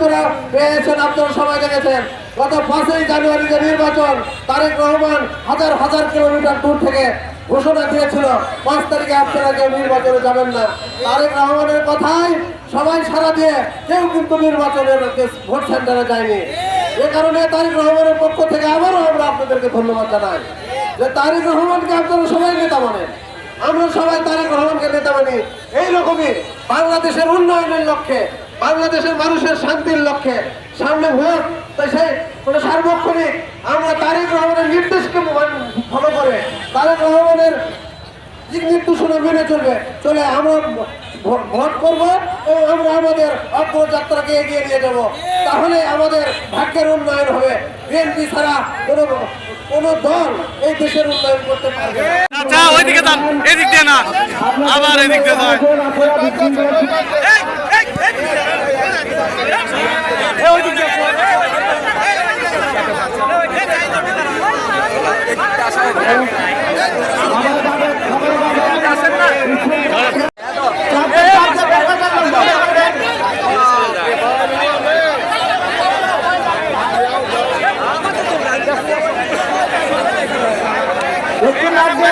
আপনারা পেয়েছেন, আপনারা সবাই দেখেছেন। গত পাঁচই জানুয়ারি যে নির্বাচন, তারেক রহমান হাজার হাজার কিলোমিটার দূর থেকে ঘোষণা দিয়েছিল, পাঁচ তারিখে আপনারা কেউ নির্বাচনে যাবেন না। তারেক রহমানের কথাই সবাই সারা দিয়ে কেউ কিন্তু নির্বাচনের ভোট সেন্টারে যায়নি। এ কারণে তারেক রহমানের পক্ষ থেকে আবারও আমরা আপনাদেরকে ধন্যবাদ জানাই যে তারেক রহমানকে আপনারা সবাই নেতা মানেন। আমরা সবাই তারেক রহমানকে নেতা মানি। এইরকমই বাংলাদেশের উন্নয়নের লক্ষ্যে বাংলাদেশের মানুষের শান্তির লক্ষ্যে সামনে ভোট তাই সেই মানে সার্বক্ষণিক আমরা তারেক রহমানের নির্দেশকে ফলো করে তারেক রহমানের দিক নির্দেশনা মেনে চলবে। চলে আমরা ভোট করব এবং আমরা আমাদের অগ্রযাত্রাকে এগিয়ে নিয়ে যাব। তাহলে আমাদের ভাগ্যের উন্নয়ন হবে। বিএনপি ছাড়া কোনো কোনো দল এই দেশের উন্নয়ন করতে পারবে না। আচ্ছা ওইদিকে যান এদিক দিয়ে না। আবার এদিক দিয়ে যায় দক্ষিণ রাজ্যে